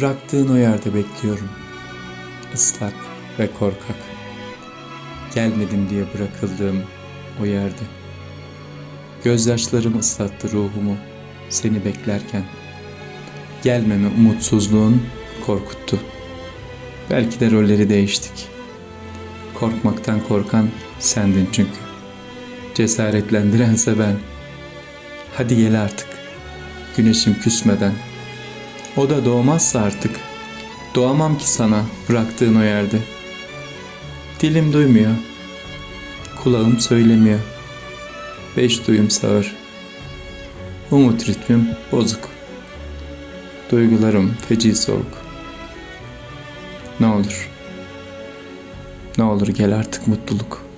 Bıraktığın o yerde bekliyorum. Islak ve korkak. Gelmedim diye bırakıldığım o yerde. Gözyaşlarım ıslattı ruhumu seni beklerken. Gelmeme umutsuzluğun korkuttu. Belki de rolleri değiştik. Korkmaktan korkan sendin çünkü. Cesaretlendirense ben. Hadi gel artık. Güneşim küsmeden. O da doğmazsa artık. Doğamam ki sana bıraktığın o yerde. Dilim duymuyor. Kulağım söylemiyor. Beş duyum sağır. Umut ritmim bozuk. Duygularım feci soğuk. Ne olur. Ne olur gel artık mutluluk.